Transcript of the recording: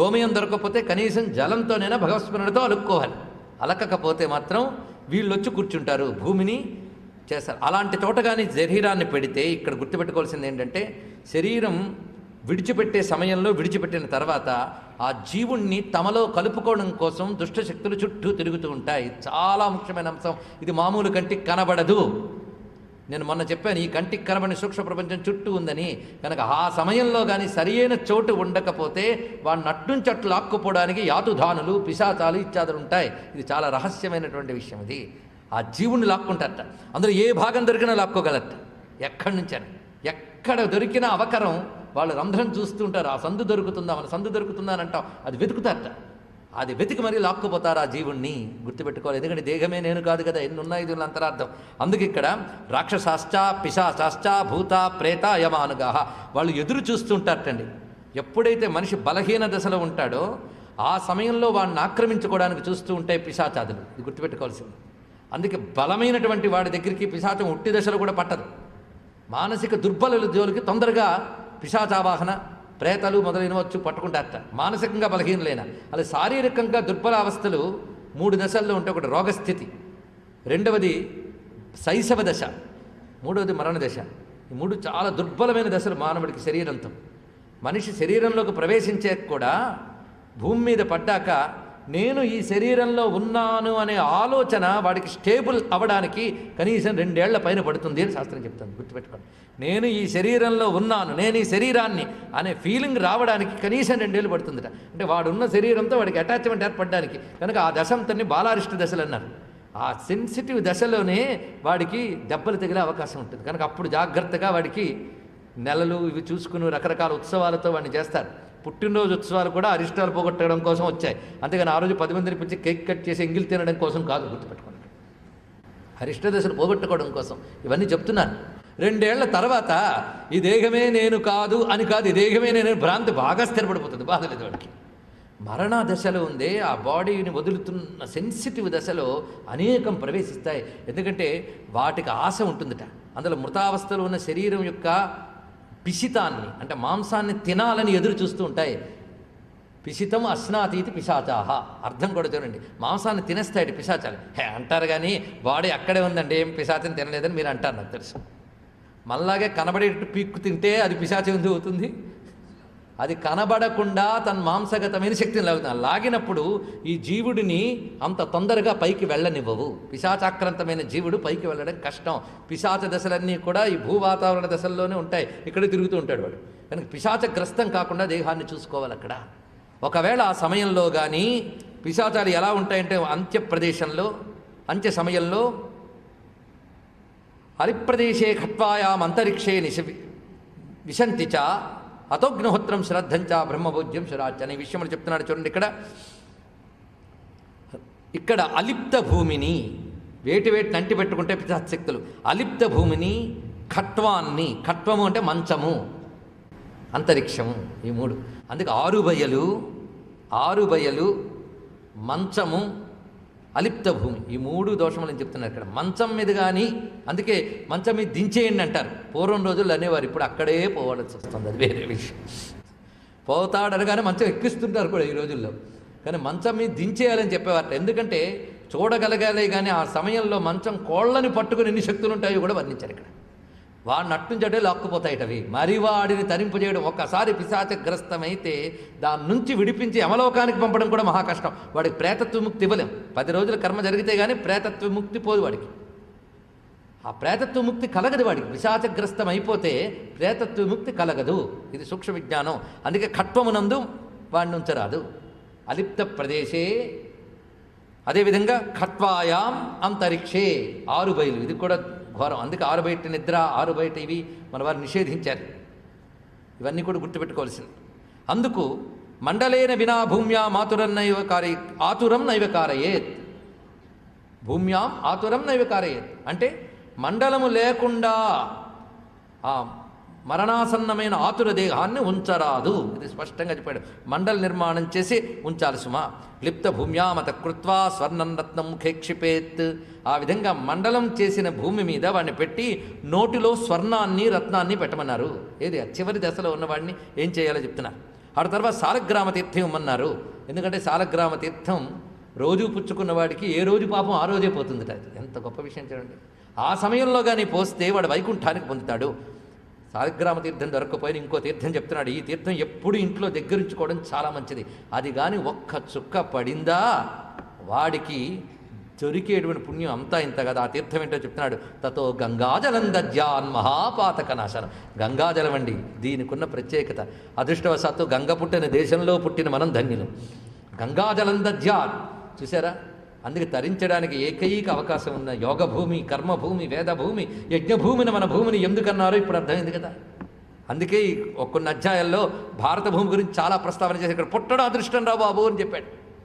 గోమయం దొరకకపోతే కనీసం జలంతోనైనా భగవత్స్మరణతో అలుక్కోవాలి. అలకకపోతే మాత్రం వీళ్ళు వచ్చి కూర్చుంటారు. భూమిని చేస్తారు. అలాంటి చోట కానీ శరీరాన్ని పెడితే ఇక్కడ గుర్తుపెట్టుకోవాల్సింది ఏంటంటే శరీరం విడిచిపెట్టే సమయంలో విడిచిపెట్టిన తర్వాత ఆ జీవుణ్ణి తమలో కలుపుకోవడం కోసం దుష్టశక్తులు చుట్టూ తిరుగుతూ ఉంటాయి. చాలా ముఖ్యమైన అంశం. ఇది మామూలు కంటికి కనబడదు. నేను మొన్న చెప్పాను ఈ కంటికి కనబడిన సూక్ష్మ ప్రపంచం చుట్టూ ఉందని. కనుక ఆ సమయంలో కానీ సరియైన చోటు ఉండకపోతే వాడిని అట్నుంచి అట్లు లాక్కుపోవడానికి యాతుధానులు పిశాచాలు ఇత్యాదులు ఉంటాయి. ఇది చాలా రహస్యమైనటువంటి విషయం ఇది. ఆ జీవుణ్ణి లాక్కుంటారట. అందులో ఏ భాగం దొరికినా లాక్కోగలట ఎక్కడి నుంచైనా. ఎక్కడ దొరికిన అవకరం. వాళ్ళు రంధ్రం చూస్తుంటారు. ఆ సందు దొరుకుతుందా? మన సందు దొరుకుతుందా అని అంటాం. అది వెతుకుతారట. అది వెతికి మరీ లాక్కుపోతారు ఆ జీవుణ్ణి? గుర్తుపెట్టుకోవాలి. ఎందుకంటే దేహమే నేను కాదు కదా ఎన్ని ఉన్నాయి దీని అంతరార్థం. అందుకే ఇక్కడ రాక్షసాశ్చ పిశాచాశ్చ భూత ప్రేత యమానుగాహ వాళ్ళు ఎదురు చూస్తుంటారటండి. ఎప్పుడైతే మనిషి బలహీన దశలో ఉంటాడో ఆ సమయంలో వాడిని ఆక్రమించుకోవడానికి చూస్తూ ఉంటాయి పిశాచాదులు. ఇది గుర్తుపెట్టుకోవాల్సింది. అందుకే బలమైనటువంటి వాడి దగ్గరికి పిశాచం ఉట్టి దశలో కూడా పట్టదు. మానసిక దుర్బల జోలికి తొందరగా పిశాచావాహన ప్రేతలు మొదలైన వచ్చి పట్టుకుంటారట. మానసికంగా బలహీనలేన. అలా శారీరకంగా దుర్బల అవస్థలు మూడు దశల్లో ఉంటే ఒకటి రోగస్థితి. రెండవది శైశవ దశ. మూడవది మరణ దశ. ఈ మూడు చాలా దుర్బలమైన దశలు మానవుడికి శరీరంతో. మనిషి శరీరంలోకి ప్రవేశించే కూడా భూమి మీద పడ్డాక నేను ఈ శరీరంలో ఉన్నాను అనే ఆలోచన వాడికి స్టేబుల్ అవ్వడానికి కనీసం రెండేళ్ళ పైన పడుతుంది అని శాస్త్రం చెప్తాను గుర్తుపెట్టుకోండి. నేను ఈ శరీరంలో ఉన్నాను నేను ఈ శరీరాన్ని అనే ఫీలింగ్ రావడానికి కనీసం రెండేళ్ళు పడుతుందట. అంటే వాడున్న శరీరంతో వాడికి అటాచ్మెంట్ ఏర్పడడానికి కనుక ఆ దశంతని బాలారిష్ట దశలు అన్నారు. ఆ సెన్సిటివ్ దశలోనే వాడికి దెబ్బలు తగిలే అవకాశం ఉంటుంది. కనుక అప్పుడు జాగ్రత్తగా వాడికి నెలలు ఇవి చూసుకుని రకరకాల ఉత్సవాలతో వాడిని చేస్తారు. పుట్టినరోజు ఉత్సవాలు కూడా అరిష్టాలు పోగొట్టడం కోసం వచ్చాయి. అంతేగాని ఆ రోజు పది మందిని పిలిచి కేక్ కట్ చేసి ఎంగిల్ తినడం కోసం కాదు గుర్తుపెట్టుకోండి. అరిష్ట దశలు పోగొట్టుకోవడం కోసం ఇవన్నీ చెప్తున్నాను. రెండేళ్ళ తర్వాత ఈ దేహమే నేను కాదు అని కాదు ఈ దేహమే నేను భ్రాంతి బాగా స్థిరపడిపోతుంది. బాధలేదు వాడికి. మరణ దశలో ఉందే ఆ బాడీని వదులుతున్న సెన్సిటివ్ దశలో అనేకం ప్రవేశిస్తాయి. ఎందుకంటే వాటికి ఆశ ఉంటుందట. అందులో మృతావస్థలో ఉన్న శరీరం యొక్క పిసితాన్ని అంటే మాంసాన్ని తినాలని ఎదురు చూస్తూ ఉంటాయి. పిసితం అస్నాతీతి పిశాచాహ. అర్థం కూడా చూడండి. మాంసాన్ని తినేస్తాయి పిశాచాలు. హే అంటారు కానీ బాడీ అక్కడే ఉందండి ఏం పిశాచం తినలేదని మీరు అంటారు నాకు తెలుసు. మళ్ళాగే కనబడేటట్టు పీక్కు తింటే అది పిశాచం అవుతుంది? అది కనబడకుండా తన మాంసగతమైన శక్తిని లాగుతుంది లాగినప్పుడు ఈ జీవుడిని అంత తొందరగా పైకి వెళ్ళనివ్వవు. పిశాచాక్రాంతమైన జీవుడు పైకి వెళ్ళడం కష్టం. పిశాచ దశలన్నీ కూడా ఈ భూవాతావరణ దశల్లోనే ఉంటాయి. ఇక్కడ తిరుగుతూ ఉంటాడు వాడు. కనుక పిశాచగ్రస్తం కాకుండా దేహాన్ని చూసుకోవాలి అక్కడ. ఒకవేళ ఆ సమయంలో కానీ పిశాచాలు ఎలా ఉంటాయంటే అంత్య ప్రదేశంలో అంత్య సమయంలో హరిప్రదేశే ఖట్వాయాం అంతరిక్షే నిశ విశంతిచ చ అతోగ్నిహోత్రం శ్రద్ధంచ బ్రహ్మభోజ్యం శురాచ అనే విషయంలో చెప్తున్నాడు చూడండి ఇక్కడ. ఇక్కడ అలిప్త భూమిని వేటి వేటిని అంటి పెట్టుకుంటే పితాశక్తులు. అలిప్త భూమిని ఖట్వాన్ని ఖట్వము అంటే మంచము అంతరిక్షము ఈ మూడు. అందుకే ఆరు బయలు ఆరు బయలు మంచము అలిప్త భూమి. ఈ మూడు దోషములు అని చెప్తున్నారు ఇక్కడ. మంచం మీద కానీ అందుకే మంచం మీద దించేయండి అంటారు. పూర్వం రోజుల్లో అనేవారు ఇప్పుడు అక్కడే పోవాల్సి వస్తుంది. అది వేరే విషయం. పోతాడనగానే మంచం ఎక్కిస్తుంటారు కూడా ఈ రోజుల్లో. కానీ మంచం మీద దించేయాలని చెప్పేవారు. ఎందుకంటే చూడగలగాలి కానీ ఆ సమయంలో మంచం కోళ్ళని పట్టుకుని ఎన్ని శక్తులు ఉంటాయో కూడా వర్ణించారు ఇక్కడ. వాడిని అట్టుంచడే లాక్కుపోతాయిట అవి మరి వాడిని తరింపజేయడం ఒక్కసారి పిశాచగ్రస్తమైతే దాని నుంచి విడిపించి అమలోకానికి పంపడం కూడా మహా కష్టం. వాడికి ప్రేతత్వ ముక్తి ఇవ్వలేం. పది రోజుల కర్మ జరిగితే కానీ ప్రేతత్వ ముక్తి పోదు వాడికి. ఆ ప్రేతత్వ ముక్తి కలగదు వాడికి. పిశాచగ్రస్తం అయిపోతే ప్రేతత్వ ముక్తి కలగదు. ఇది సూక్ష్మ విజ్ఞానం. అందుకే ఖట్వమునందు వాడిని ఉంచరాదు అలిప్త ప్రదేశే అదేవిధంగా ఖట్వాయాం అంతరిక్షే. ఆరు బయలు. ఇది కూడా ఘోరం. అందుకే ఆరు బయట నిద్ర ఆరు బయట ఇవి మన వారు నిషేధించారు. ఇవన్నీ కూడా గుర్తుపెట్టుకోవాల్సింది. అందుకు మండలేన వినా భూమ్యా మాతురం నైవ కారయ ఆతురం నైవ కారయేత్. భూమ్యాం ఆతురం నైవ కారయేత్. అంటే మండలము లేకుండా ఆ మరణాసన్నమైన ఆతుర దేహాన్ని ఉంచరాదు. ఇది స్పష్టంగా చెప్పాడు. మండల నిర్మాణం చేసి ఉంచాలి సుమా. లిప్త భూమ్యామత కృత్వా స్వర్ణం రత్నం ముఖేక్షిపేత్. ఆ విధంగా మండలం చేసిన భూమి మీద వాడిని పెట్టి నోటిలో స్వర్ణాన్ని రత్నాన్ని పెట్టమన్నారు. ఏది? చివరి దశలో ఉన్నవాడిని ఏం చేయాలో చెప్తున్నారు ఆ తర్వాత సాలగ్రామ తీర్థం ఇమ్మన్నారు. ఎందుకంటే సాలగ్రామ తీర్థం రోజు పుచ్చుకున్న వాడికి ఏ రోజు పాపం ఆ రోజే పోతుంది అది ఎంత గొప్ప విషయం చూడండి. ఆ సమయంలో కానీ పోస్తే వాడు వైకుంఠానికి పొందుతాడు. సాలిగ్రామ తీర్థం దొరకకపోయిన ఇంకో తీర్థం చెప్తున్నాడు. ఈ తీర్థం ఎప్పుడు ఇంట్లో దగ్గరించుకోవడం చాలా మంచిది. అది కానీ ఒక్క చుక్క పడిందా? వాడికి దొరికేటువంటి పుణ్యం అంతా ఇంత కదా. ఆ తీర్థం ఏంటో చెప్తున్నాడు. తతో గంగాజలం దజ్జాన్ మహాపాతక నాశనం గంగాజలం అండి దీనికున్న ప్రత్యేకత. అదృష్టవశాత్తు గంగ పుట్టిన దేశంలో పుట్టిన మనం ధన్యులు. గంగాజలం దజ్జాన్ చూసారా? అందుకే తరించడానికి ఏకైక అవకాశం ఉన్న యోగ భూమి కర్మభూమి వేదభూమి యజ్ఞభూమిని మన భూమిని ఎందుకన్నారో ఇప్పుడు అర్థమైంది కదా. అందుకే ఈ కొన్ని అధ్యాయాల్లో భారత భూమి గురించి చాలా ప్రస్తావన చేసి ఇక్కడ పుట్టడం అదృష్టం రా బాబు అని చెప్పాడు.